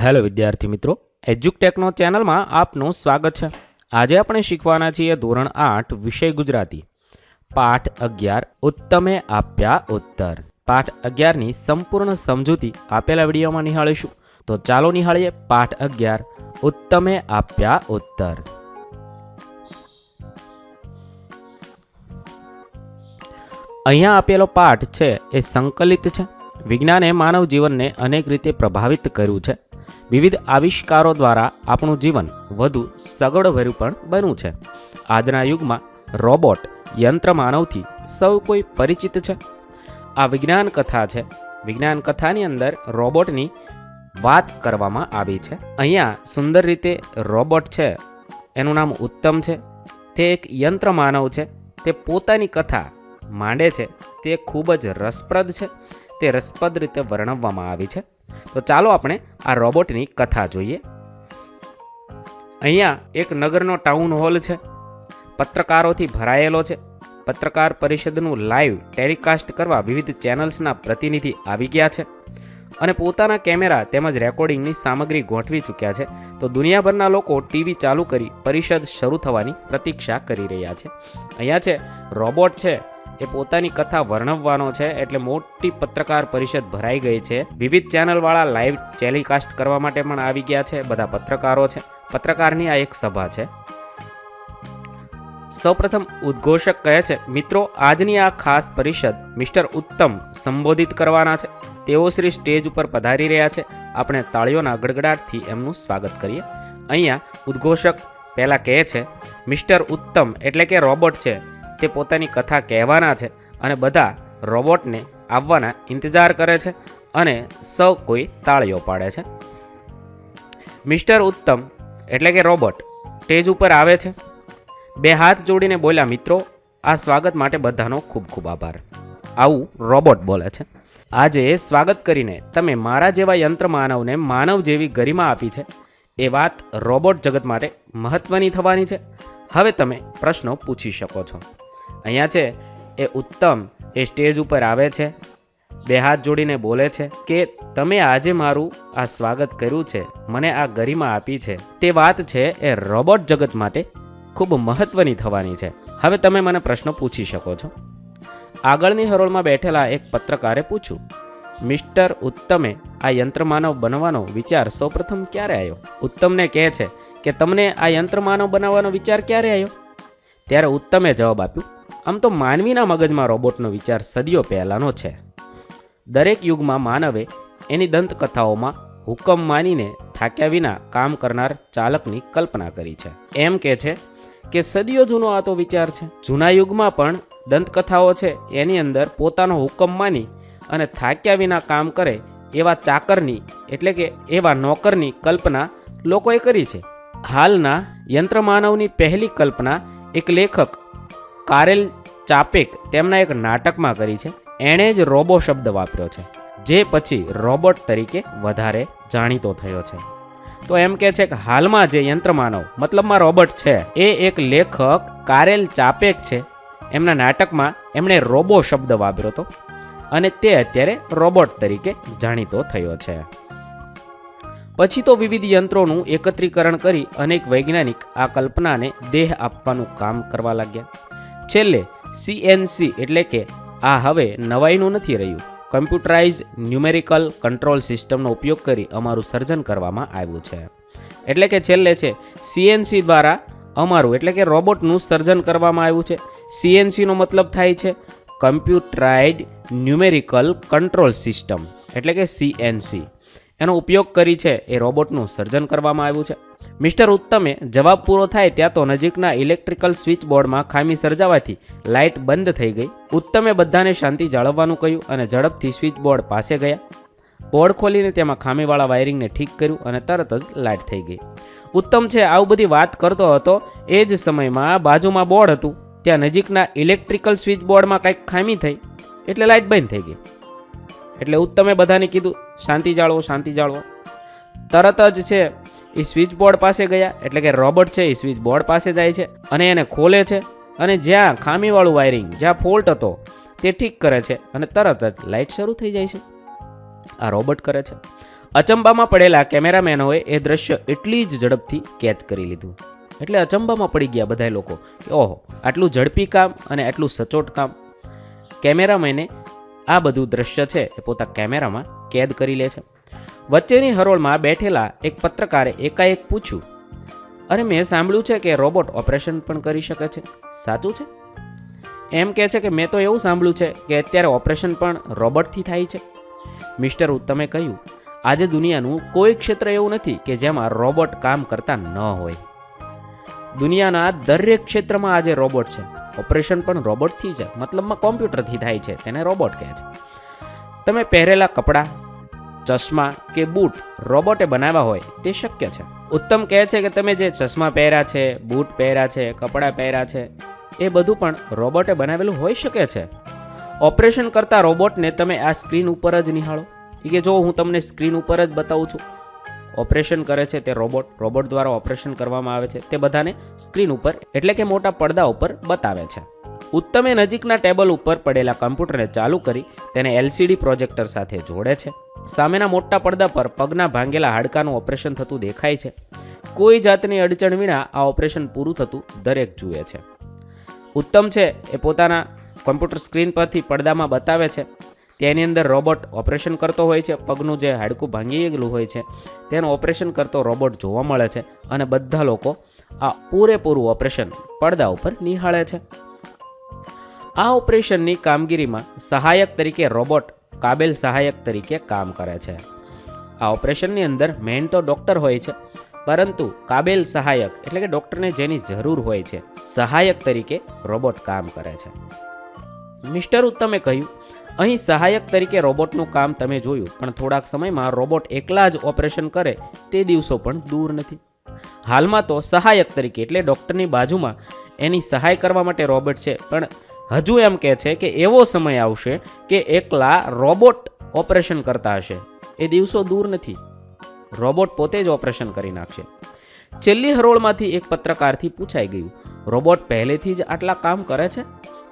Hello વિદ્યાર્થી મિત્રો એજ્યુકટેકનો ચેનલમાં આપનું સ્વાગત છે. આજે આપણે શીખવાના છીએ ધોરણ આઠ, વિષય ગુજરાતી. પાઠ અગિયાર, ઉત્તમે આપ્યા ઉત્તર. પાઠ અગિયારની સંપૂર્ણ સમજૂતી આપેલા વિડીયોમાં નિહાળીશું. તો ચાલો નિહાળીએ પાઠ અગિયાર, ઉત્તમે આપ્યા ઉત્તર. અહીંયા આપેલો પાઠ છે, એ સંકલિત છે. વિજ્ઞાને માનવ જીવનને અનેક રીતે પ્રભાવિત કર્યું છે. વિવિધ આવિષ્કારો દ્વારા આપણું જીવન વધુ સગવડભર્યું પણ બન્યું છે. આજના યુગમાં રોબોટ યંત્ર માનવથી સૌ કોઈ પરિચિત છે. આ વિજ્ઞાન કથા છે. વિજ્ઞાન કથાની અંદર રોબોટની વાત કરવામાં આવી છે. અહીંયા સુંદર રીતે રોબોટ છે. એનું નામ ઉત્તમ છે. તે એક યંત્ર માનવ છે. તે પોતાની કથા માંડે છે. તે ખૂબ જ રસપ્રદ છે. તે રસપ્રદ રીતે વર્ણવવામાં આવી છે. તો ચાલો આપણે આ રોબોટની કથા જોઈએ. અહીંયા એક નગરનો ટાઉન હોલ છે. પત્રકારોથી ભરાયેલો છે. પત્રકાર પરિષદનું લાઈવ ટેલિકાસ્ટ કરવા વિવિધ ચેનલ્સના પ્રતિનિધિ આવી ગયા છે. અને પોતાના કેમેરા તેમજ રેકોર્ડિંગની સામગ્રી ગોઠવી ચૂક્યા છે. તો દુનિયાભરના લોકો ટીવી ચાલુ કરી પરિષદ શરૂ થવાની પ્રતીક્ષા કરી રહ્યા છે. અહીંયા છે, રોબોટ છે. એ પોતાની કથા વર્ણવવાનો છે એટલે મોટી પત્રકાર પરિષદ ભરાઈ ગઈ છે. વિવિધ ચેનલવાળા લાઈવ ટેલિકાસ્ટ કરવા માટે પણ આવી ગયા છે. બધા પત્રકારો છે. પત્રકારની આ એક સભા છે. સૌપ્રથમ ઉદ્ઘોષક કહે છે, મિત્રો, આજની આ ખાસ પરિષદ મિસ્ટર ઉત્તમ સંબોધિત કરવાના છે. તેઓ શ્રી સ્ટેજ ઉપર પધારી રહ્યા છે. આપણે તાળીઓના ગડગડાટથી એમનું સ્વાગત કરીએ. અહીંયા ઉદ્ઘોષક પહેલાં કહે છે, મિસ્ટર ઉત્તમ એટલે કે રોબોટ છે. તે પોતાની કથા કહેવાના છે અને બધા રોબોટને આવવાના ઇંતજાર કરે છે અને સૌ કોઈ તાળીઓ પાડે છે. મિસ્ટર ઉત્તમ, એટલે કે રોબોટ, સ્ટેજ ઉપર આવે છે. બે હાથ જોડીને બોલ્યા, મિત્રો, આ સ્વાગત માટે બધાનો ખૂબ ખૂબ આભાર. આવું રોબોટ બોલે છે. આજે સ્વાગત કરીને તમે મારા જેવા યંત્ર માનવને માનવ જેવી ગરિમા આપી છે. એ વાત રોબોટ જગત માટે મહત્ત્વની થવાની છે. હવે તમે પ્રશ્નો પૂછી શકો છો. અહીંયા છે, એ ઉત્તમ, એ સ્ટેજ ઉપર આવે છે, બે હાથ જોડીને બોલે છે કે, તમે આજે મારું આ સ્વાગત કર્યું છે, મને આ ગરિમા આપી છે. તે વાત છે એ રોબોટ જગત માટે ખૂબ મહત્ત્વની થવાની છે. હવે તમે મને પ્રશ્ન પૂછી શકો છો. આગળની હરોળમાં બેઠેલા એક પત્રકારે પૂછ્યું, મિસ્ટર ઉત્તમે આ યંત્રમાનવ બનવાનો વિચાર સૌપ્રથમ ક્યારે આવ્યો ઉત્તમને કહે છે કે, તમને આ યંત્રમાનવ બનાવવાનો વિચાર ક્યારે આવ્યો ત્યારે ઉત્તમે જવાબ આપ્યું આમ તો માનવીના મગજમાં રોબોટનો વિચાર સદીઓ પહેલાંનો છે. દરેક યુગમાં માનવે એની દંતકથાઓમાં હુકમ માનીને થાક્યા વિના કામ કરનાર ચાલકની કલ્પના કરી છે. એમ કે છે કે સદીઓ જૂનો આ તો વિચાર છે. જૂના યુગમાં પણ દંતકથાઓ છે એની અંદર પોતાનો હુકમ માની અને થાક્યા વિના કામ કરે એવા ચાકરની એટલે કે એવા નોકરની કલ્પના લોકોએ કરી છે. હાલના યંત્રમાનવની પહેલી કલ્પના એક લેખક કારેલ ચાપેક તેમના એક નાટકમાં કરી છે. એણે જ રોબો શબ્દ વાપર્યો છે, જે પછી રોબોટ તરીકે વધારે જાણીતો થયો છે. તો એમ કે છે કે હાલમાં જે યંત્રમાનવ, મતલબમાં રોબોટ છે, એ એક લેખક કારેલ ચાપેક છે. એમના નાટકમાં એમણે રોબો શબ્દ વાપર્યો હતો અને તે અત્યારે રોબોટ તરીકે જાણીતો થયો છે. પછી તો વિવિધ યંત્રોનું એકત્રીકરણ કરી અનેક વૈજ્ઞાનિક આ કલ્પનાને દેહ આપવાનું કામ કરવા લાગ્યા. છેલ્લે સીએનસી એટલે કે આ હવે નવાઈનું નથી રહ્યું. કમ્પ્યુટરાઇઝ ન્યુમેરિકલ કંટ્રોલ સિસ્ટમનો ઉપયોગ કરી અમારું સર્જન કરવામાં આવ્યું છે. એટલે કે છેલ્લે છે સીએનસી દ્વારા અમારું એટલે કે રોબોટનું સર્જન કરવામાં આવ્યું છે. સીએનસીનો મતલબ થાય છે કમ્પ્યુટરાઇડ ન્યુમેરિકલ કંટ્રોલ સિસ્ટમ એટલે કે સીએનસી એનો ઉપયોગ કરી છે એ રોબોટનું સર્જન કરવામાં આવ્યું છે. મિસ્ટર ઉત્તમે જવાબ પૂરો થાય ત્યાં તો નજીકના ઇલેક્ટ્રિકલ સ્વિચ બોર્ડમાં ખામી સર્જાવાથી લાઇટ બંધ થઈ ગઈ. ઉત્તમે બધાને શાંતિ જાળવવાનું કહ્યું અને ઝડપથી સ્વિચ બોર્ડ પાસે ગયા. બોર્ડ ખોલીને તેમાં ખામીવાળા વાયરિંગને ઠીક કર્યું અને તરત જ લાઇટ થઈ ગઈ. ઉત્તમ છે આવું બધી વાત કરતો હતો એ જ સમયમાં બાજુમાં બોર્ડ હતું. ત્યાં નજીકના ઇલેક્ટ્રિકલ સ્વિચ બોર્ડમાં કંઈક ખામી થઈ એટલે લાઇટ બંધ થઈ ગઈ. એટલે ઉત્તમે બધાને કીધું, શાંતિ જાળવો શાંતિ જાળવો. તરત જ છે એ સ્વિચ બોર્ડ પાસે ગયા, એટલે કે રોબોટ છે એ સ્વિચ બોર્ડ પાસે જાય છે અને એને ખોલે છે અને જ્યાં ખામીવાળું વાયરિંગ, જ્યાં ફોલ્ટ હતો, તે ઠીક કરે છે અને તરત જ લાઇટ શરૂ થઈ જાય છે. આ રોબોટ કરે છે. અચંબામાં પડેલા કેમેરામેનોએ એ દ્રશ્ય એટલી જ ઝડપથી કેચ કરી લીધું. એટલે અચંબામાં પડી ગયા બધા લોકો કે, ઓહો, આટલું ઝડપી કામ અને આટલું સચોટ કામ. કેમેરામેને આ બધું દ્રશ્ય છે એ પોતા કેમેરામાં કેદ કરી લે છે. વચ્ચેની હરોળમાં બેઠેલા એક પત્રકારે એકાએક પૂછ્યું, અરે, મેં સાંભળ્યું છે કે રોબોટ ઓપરેશન પણ કરી શકે છે. સાચું છે. એમ કહે છે કે મેં તો એવું સાંભળ્યું છે કે અત્યારે ઓપરેશન પણ રોબોટથી થાય છે. મિસ્ટર ઉત્તમે કહ્યું, આજે દુનિયાનું કોઈ ક્ષેત્ર એવું નથી કે જેમાં રોબોટ કામ કરતા ન હોય. દુનિયાના દરેક ક્ષેત્રમાં આજે રોબોટ છે. ઓપરેશન પણ રોબોટથી છે મતલબમાં કોમ્પ્યુટરથી થાય છે, તેને રોબોટ કહે છે. તમે પહેરેલા કપડાં ચશ્મા કે બૂટ રોબોટે બનાવ્યા હોય તે શક્ય છે. ઉત્તમ કહે છે કે તમે જે ચશ્મા પહેર્યા છે, બૂટ પહેર્યા છે, કપડાં પહેર્યા છે, એ બધું પણ રોબોટે બનાવેલું હોઈ શકે છે. ઓપરેશન કરતા રોબોટને તમે આ સ્ક્રીન ઉપર જ નિહાળો. કે જો હું તમને સ્ક્રીન ઉપર જ બતાવું છું. ઓપરેશન કરે છે તે રોબોટ રોબોટ દ્વારા ઓપરેશન કરવામાં આવે છે તે બધાને સ્ક્રીન ઉપર, એટલે કે મોટા પડદા ઉપર બતાવે છે. ઉત્તમે નજીકના ટેબલ ઉપર પડેલા કમ્પ્યુટરને ચાલુ કરી તેને એલસીડી પ્રોજેક્ટર સાથે જોડે છે. સામેના મોટા પડદા પર પગના ભાંગેલા હાડકાનું ઓપરેશન થતું દેખાય છે. કોઈ જાતની અડચણ વિના આ ઓપરેશન પૂરું થતું દરેક જુએ છે. ઉત્તમ છે એ પોતાના કમ્પ્યુટર સ્ક્રીન પરથી પડદામાં બતાવે છે. તેની અંદર રોબોટ ઓપરેશન કરતો હોય છે. પગનું જે હાડકું ભાંગી ગયેલું હોય છે, તેનું ઓપરેશન કરતો રોબોટ જોવા મળે છે અને બધા લોકો આ પૂરેપૂરું ઓપરેશન પડદા ઉપર નિહાળે છે. આ ઓપરેશનની કામગીરીમાં સહાયક તરીકે રોબોટ કાબેલ સહાયક તરીકે કામ કરે છે. આ ઓપરેશનની અંદર મેન તો ડૉક્ટર હોય છે, પરંતુ કાબેલ સહાયક એટલે કે ડૉક્ટરને જેની જરૂર હોય છે, સહાયક તરીકે રોબોટ કામ કરે છે. મિસ્ટર ઉત્તમે કહ્યું, અહીં સહાયક તરીકે રોબોટનું કામ તમે જોયું, પણ થોડાક સમયમાં રોબોટ એકલા જ ઓપરેશન કરે તે દિવસો પણ દૂર નથી. હાલમાં તો સહાયક તરીકે એટલે ડૉક્ટરની બાજુમાં એની સહાય કરવા માટે રોબોટ છે, પણ હજુ એમ કહે છે કે એવો સમય આવશે કે એકલા રોબોટ ઓપરેશન કરતા હશે. એ દિવસો દૂર નથી. રોબોટ પોતે જ ઓપરેશન કરી નાખશે. છેલ્લી હરોળમાંથી એક પત્રકારથી પૂછાઈ ગયું, રોબોટ પહેલેથી જ આટલા કામ કરે છે?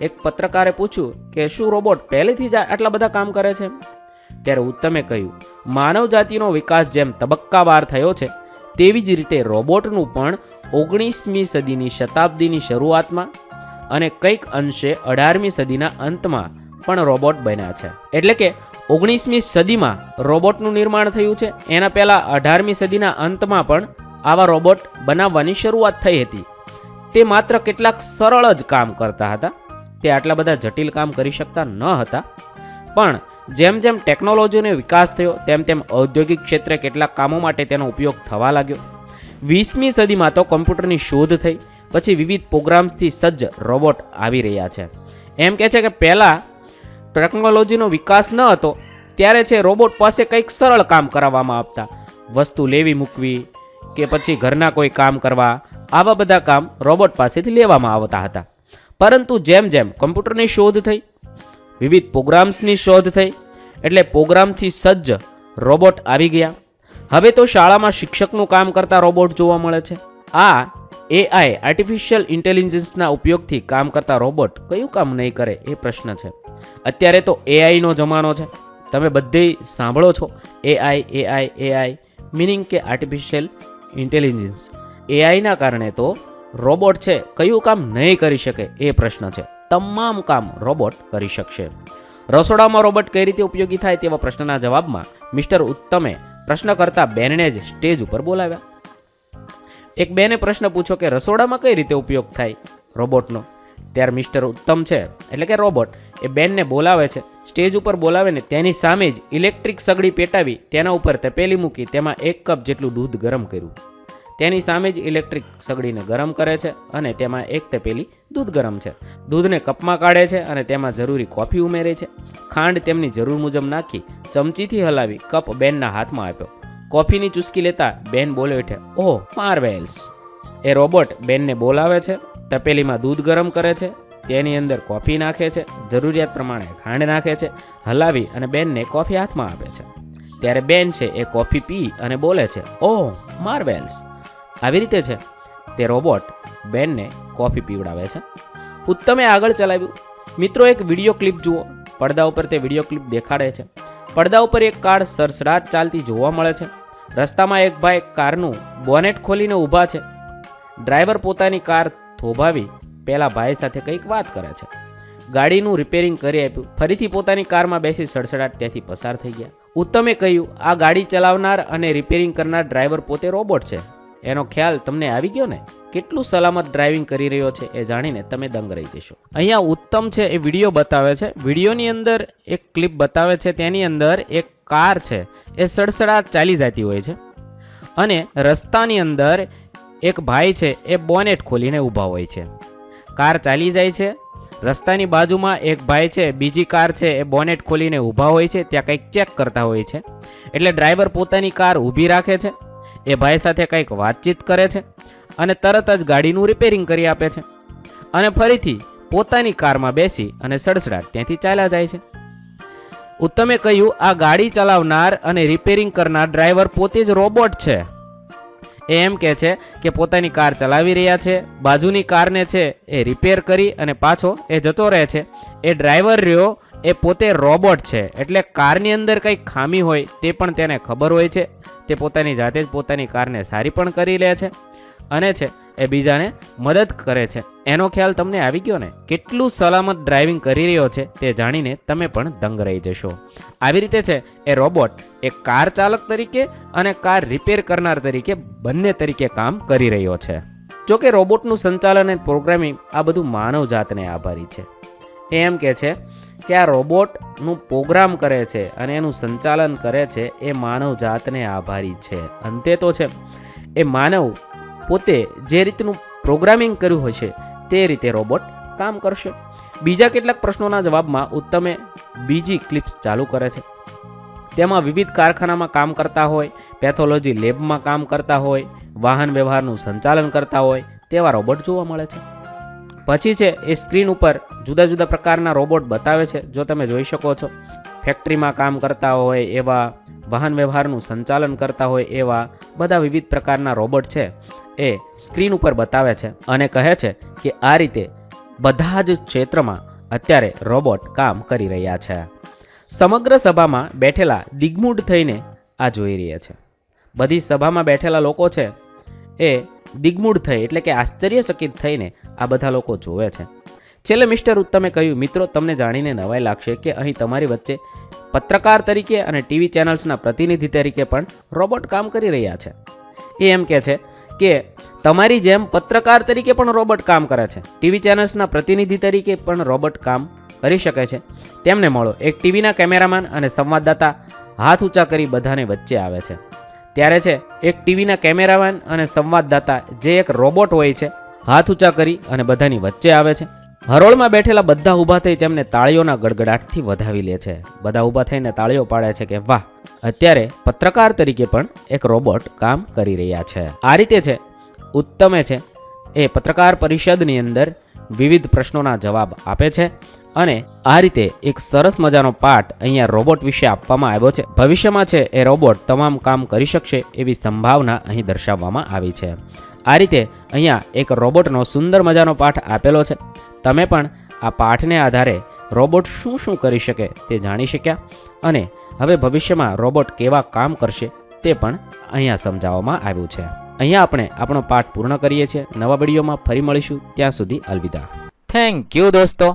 એક પત્રકારે પૂછ્યું, કે શું રોબોટ પહેલેથી જ આટલા બધા કામ કરે છે? ત્યારે ઉત્તમે કહ્યું માનવ જાતિનો વિકાસ જેમ તબક્કાવાર થયો છે, તેવી જ રીતે રોબોટનું પણ ઓગણીસમી સદીની શતાબ્દીની શરૂઆતમાં અને કંઈક અંશે અઢારમી સદીના અંતમાં પણ રોબોટ બન્યા છે. એટલે કે ઓગણીસમી સદીમાં રોબોટનું નિર્માણ થયું છે. એના પહેલાં અઢારમી સદીના અંતમાં પણ આવા રોબોટ બનાવવાની શરૂઆત થઈ હતી. તે માત્ર કેટલાક સરળ જ કામ કરતા હતા. તે આટલા બધા જટિલ કામ કરી શકતા ન હતા. પણ જેમ જેમ ટેકનોલોજીનો વિકાસ થયો, તેમ તેમ ઔદ્યોગિક ક્ષેત્રે કેટલાક કામો માટે તેનો ઉપયોગ થવા લાગ્યો. વીસમી સદીમાં તો કમ્પ્યુટરની શોધ થઈ. પછી વિવિધ પ્રોગ્રામ્સથી સજ્જ રોબોટ આવી રહ્યા છે. એમ કહે છે કે પહેલાં ટેકનોલોજીનો વિકાસ ન હતો, ત્યારે છે રોબોટ પાસે કંઈક સરળ કામ કરાવવામાં આવતા. વસ્તુ લેવી મૂકવી કે પછી ઘરના કોઈ કામ કરવા, આવા બધા કામ રોબોટ પાસેથી લેવામાં આવતા હતા. પરંતુ જેમ જેમ કમ્પ્યુટરની શોધ થઈ, વિવિધ પ્રોગ્રામ્સની શોધ થઈ, એટલે પ્રોગ્રામથી સજ્જ રોબોટ આવી ગયા. હવે તો શાળામાં શિક્ષકનું કામ કરતા રોબોટ જોવા મળે છે. આ એઆઈ આર્ટિફિશિયલ ઇન્ટેલિજન્સના ઉપયોગથી કામ કરતા રોબોટ કયું કામ નહીં કરે એ પ્રશ્ન છે. અત્યારે તો એઆઈનો જમાનો છે. તમે બધે સાંભળો છો. એઆઈ એઆઈ એઆઈ મિનિંગ કે આર્ટિફિશિયલ ઇન્ટેલિજન્સ એઆઈના કારણે તો રોબોટ છે કયું કામ નહીં કરી શકે એ પ્રશ્ન છે. તમામ કામ રોબોટ કરી શકશે. રસોડામાં રોબોટ કઈ રીતે ઉપયોગી થાય તેવા પ્રશ્નના જવાબમાં મિસ્ટર ઉત્તમે પ્રશ્ન કરતા બેનને જ સ્ટેજ ઉપર બોલાવ્યા. એક બેને પ્રશ્ન પૂછો કે રસોડામાં કઈ રીતે ઉપયોગ થાય? રોબોટનો. ત્યારે મિસ્ટર ઉત્તમ છે. એટલે કે રોબોટ. એ બેનને બોલાવે છે. સ્ટેજ ઉપર બોલાવે ને તેની સામે જ ઇલેક્ટ્રિક સગડી પેટાવી તેના ઉપર તપેલી મૂકી તેમાં એક કપ જેટલું દૂધ ગરમ કર્યું. તેની સામે જ ઇલેક્ટ્રિક સગડીને ગરમ કરે છે અને તેમાં એક તપેલી દૂધ ગરમ છે. દૂધને કપમાં કાઢે છે અને તેમાં જરૂરી કોફી ઉમેરે છે. ખાંડ તેમની જરૂર મુજબ નાખી ચમચીથી હલાવી કપ બેનના હાથમાં આપ્યો. કોફીની ચુસ્કી લેતા બેન બોલે ઉઠે, ઓહ, માર્વેલ્સ. એ રોબોટ બેનને બોલાવે છે, તપેલીમાં દૂધ ગરમ કરે છે, તેની અંદર કોફી નાખે છે, જરૂરિયાત પ્રમાણે ખાંડ નાખે છે, હલાવી અને બેનને કોફી હાથમાં આપે છે. ત્યારે બેન છે એ કોફી પી અને બોલે છે, ઓહ, માર્વેલ્સ. આવી રીતે છે, તે રોબોટ બેનને કોફી પીવડાવે છે. ઉત્તમે આગળ ચલાવ્યું. મિત્રો, એક વીડિયો ક્લિપ જુઓ. પડદા ઉપર તે વીડિયો ક્લિપ દેખાડે છે. પડદા ઉપર એક કાર સરસડાટ ચાલતી જોવા મળે છે. રસ્તામાં એક ભાઈ કારનું બોનેટ ખોલીને ઊભા છે. ડ્રાઈવર પોતાની કાર થોભાવી પેલા ભાઈ સાથે કંઈક વાત કરે છે. ગાડીનું રિપેરિંગ કરી આપ્યું. ફરીથી પોતાની કારમાં બેસી સડસડાટ ત્યાંથી પસાર થઈ ગયા. ઉત્તમે કહ્યું, આ ગાડી ચલાવનાર અને રિપેરિંગ કરનાર ડ્રાઈવર પોતે રોબોટ છે. એનો ખ્યાલ તમને આવી ગયો ને? કેટલું સલામત ડ્રાઇવિંગ કરી રહ્યો છે એ જાણીને તમે દંગ રહી જશો. અહીંયા ઉત્તમ છે એ વીડિયો બતાવે છે. વિડીયોની અંદર એક ક્લિપ બતાવે છે. તેની અંદર એક કાર છે. એ સડસડાટ ચાલી જતી હોય છે. અને રસ્તાની અંદર એક ભાઈ છે. એ બોનેટ ખોલીને ઊભા હોય છે. કાર ચાલી જાય છે. રસ્તાની બાજુમાં એક ભાઈ છે. બીજી કાર છે. એ બોનેટ ખોલીને ઊભા હોય છે. ત્યાં કંઈક ચેક કરતા હોય છે. એટલે ડ્રાઈવર પોતાની કાર ઊભી રાખે છે. એ ભાઈ સાથે કંઈક વાતચીત કરે છે. અને તરત જ ગાડીનું રિપેરિંગ કરી આપે છે. અને ફરીથી પોતાની કારમાં બેસી અને સડસડાટ ત્યાંથી ચાલ્યા જાય છે. ઉત્તમે કહ્યું, આ ગાડી ચલાવનાર અને રિપેરિંગ કરનાર ડ્રાઈવર પોતે જ રોબોટ છે. એ એમ કહે છે કે પોતાની કાર ચલાવી રહ્યા છે, બાજુની કારને છે એ રિપેર કરી અને પાછો એ જતો રહે છે. એ ડ્રાઈવર રહ્યો, એ પોતે રોબોટ છે, એટલે કારની અંદર કંઈ ખામી હોય તે પણ તેને ખબર હોય છે. તે પોતાની જાતે જ પોતાની કારને સારી પણ કરી લે છે. અને છે, એ બીજાને મદદ કરે છે. એનો ખ્યાલ તમને આવી ગયો ને? કેટલું સલામત ડ્રાઇવિંગ કરી રહ્યો છે તે જાણીને તમે પણ દંગ રહી જશો. આવી રીતે છે, એ રોબોટ એ કાર ચાલક તરીકે અને કાર રિપેર કરનાર તરીકે બંને તરીકે કામ કરી રહ્યો છે. જો કે રોબોટનું સંચાલન અને પ્રોગ્રામિંગ આ બધું માનવ જાતને આભારી છે. એ એમ કે છે કે આ રોબોટનું પ્રોગ્રામ કરે છે અને એનું સંચાલન કરે છે એ માનવ જાતને આભારી છે. અંતે તો છે, એ માનવ પોતે જે રીતનું પ્રોગ્રામિંગ કર્યું હશે તે રીતે રોબોટ કામ કરશે. બીજા કેટલાક પ્રશ્નોના જવાબમાં ઉત્તમે બીજી ક્લિપ્સ ચાલુ કરે છે. તેમાં વિવિધ કારખાનામાં કામ કરતા હોય, પેથોલોજી લેબમાં કામ કરતા હોય, વાહન વ્યવહારનું સંચાલન કરતા હોય તેવા રોબોટ જોવા મળે છે. પછી છે એ સ્ક્રીન ઉપર જુદા જુદા પ્રકારના રોબોટ બતાવે છે, જો તમે જોઈ શકો છો. ફેક્ટરીમાં કામ કરતા હોય એવા, વાહન વ્યવહારનું સંચાલન કરતા હોય એવા બધા વિવિધ પ્રકારના રોબોટ છે. એ સ્ક્રીન ઉપર બતાવે છે અને કહે છે કે આ રીતે બધા જ ક્ષેત્રમાં અત્યારે રોબોટ કામ કરી રહ્યા છે. સમગ્ર સભામાં બેઠેલા દિગ્મૂઢ થઈને આ જોઈ રહ્યા છે. બધી સભામાં બેઠેલા લોકો છે એ દિગ્મૂઢ થઈ એટલે કે આશ્ચર્યચકિત થઈને આ બધા લોકો જોવે છે. છેલ્લે મિસ્ટર ઉત્તમે કહ્યું, મિત્રો, તમને જાણીને નવાઈ લાગશે કે અહીં તમારી વચ્ચે પત્રકાર તરીકે અને ટીવી ચેનલ્સના પ્રતિનિધિ તરીકે પણ રોબોટ કામ કરી રહ્યા છે. એ એમ કહે છે કે તમારી જેમ પત્રકાર તરીકે પણ રોબોટ કામ કરે છે. ટીવી ચેનલ્સના પ્રતિનિધિ તરીકે પણ રોબોટ કામ કરી શકે છે. તેમને મળો. એક ટીવીના કેમેરામેન અને સંવાદદાતા હાથ ઊંચા કરી બધાને વચ્ચે આવે છે. ત્યારે છે, એક ટીવીના કેમેરામેન અને સંવાદદાતા જે એક રોબોટ હોય છે, હાથ ઊંચા કરી અને બધાની વચ્ચે આવે છે. હરોળમાં બેઠેલા બધા ઊભા થઈ તેમને તાળીઓના ગડગડાટથી વધાવી લે છે. બધા ઊભા થઈને તાળીઓ પાડે છે કે, વાહ, અત્યારે પત્રકાર તરીકે પણ એક રોબોટ કામ કરી રહ્યા છે. આ રીતે છે, ઉત્તમે છે, એ પત્રકાર પરિષદની અંદર વિવિધ પ્રશ્નોના જવાબ આપે છે અને આ રીતે એક સરસ મજાનો પાઠ અહીંયા રોબોટ વિશે આપવામાં આવ્યો છે. ભવિષ્યમાં છે, એ રોબોટ તમામ કામ કરી શકશે એવી સંભાવના અહીં દર્શાવવામાં આવી છે. આ રીતે અહીંયા એક રોબોટનો સુંદર મજાનો પાઠ આપેલો છે. તમે પણ આ પાઠને આધારે રોબોટ શું શું કરી શકે તે જાણી શક્યા? અને હવે ભવિષ્યમાં રોબોટ કેવા કામ કરશે તે પણ અહીંયા સમજાવવામાં આવ્યું છે. અહીંયા આપણે આપણો પાઠ પૂર્ણ કરીએ છીએ. નવા વિડીયોમાં ફરી મળીશું. ત્યાં સુધી અલવિદા. થેન્ક યુ દોસ્તો.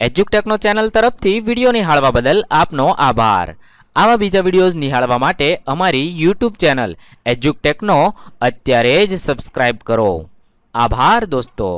એજ્યુકટેકનો ચેનલ તરફથી વીડિયો નિહાળવા બદલ આપનો આભાર. આવા બીજા વિડીયોઝ નિહાળવા માટે અમારી યુટ્યુબ ચેનલ એજ્યુકટેકનો અત્યારે જ સબસ્ક્રાઇબ કરો. આભાર દોસ્તો.